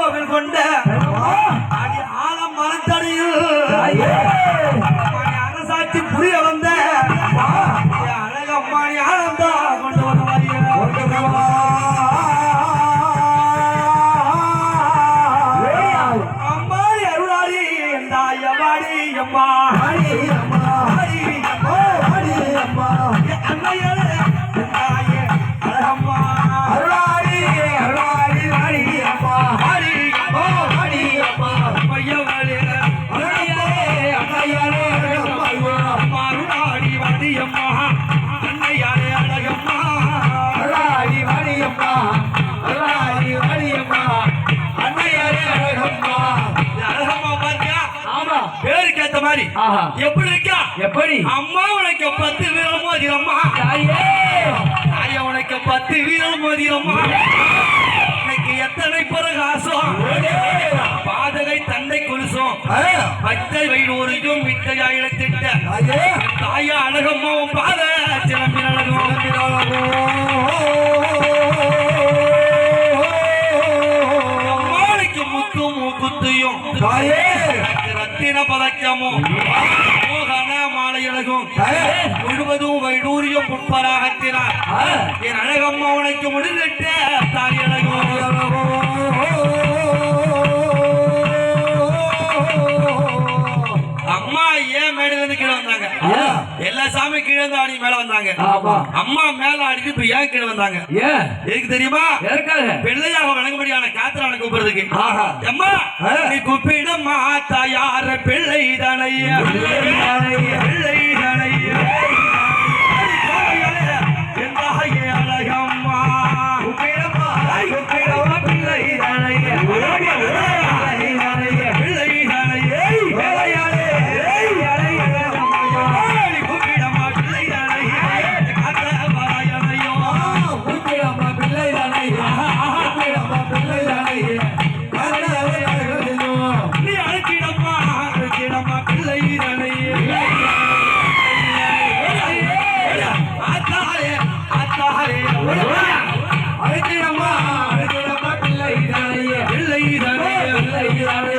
திருக்கோவில் கொண்ட ஆலம் மரத்தடியில் அரசாட்சி புரிய வந்த என் அழகம்மாணி ஆனந்தா கொண்டு வருவாங்க அம்மாடி அருளாடி தாயவாடி அம்மா அம்மா பேருக்கு ஏத்த மாதிரி எப்படி இருக்கா? எப்படி? அம்மா உனக்கு பத்து வீரம் மோதிரம்மா. தாயே. தாய உனக்கு பத்து வீரம் மோதிரம்மா. உனக்கு எத்தனை பிரகாசம்? பாதகை தந்தை கொலுசும் பச்சை வைடூரியும் வித்தையா இழத்திட்ட. தாய. அழகம்மாவும் பாத. சிலம்பி அழகும் அம்மாளுக்கு முத்தும் மூக்குத்தியும். ரத்தின பதக்கமும். மோகன மாலையழகும். முழுவதும் வைடூரியம் புட்பராகத்தினார் என் அழகம்மா உனக்கு முடிந்துட்ட வந்தாங்க. எல்லா சாமி கீழே இருந்து ஆடி மேல வந்தாங்க. அம்மா மேல ஆடிட்டு இப்ப ஏன் கீழே வந்தாங்க? ஏன் எதுக்கு தெரியுமா? பிள்ளையாக வணங்கும்படியான காத்திரான கூப்பிடுறதுக்கு. அம்மா நீ கூப்பிடம்மா தாயார பிள்ளை தானையா இல்லை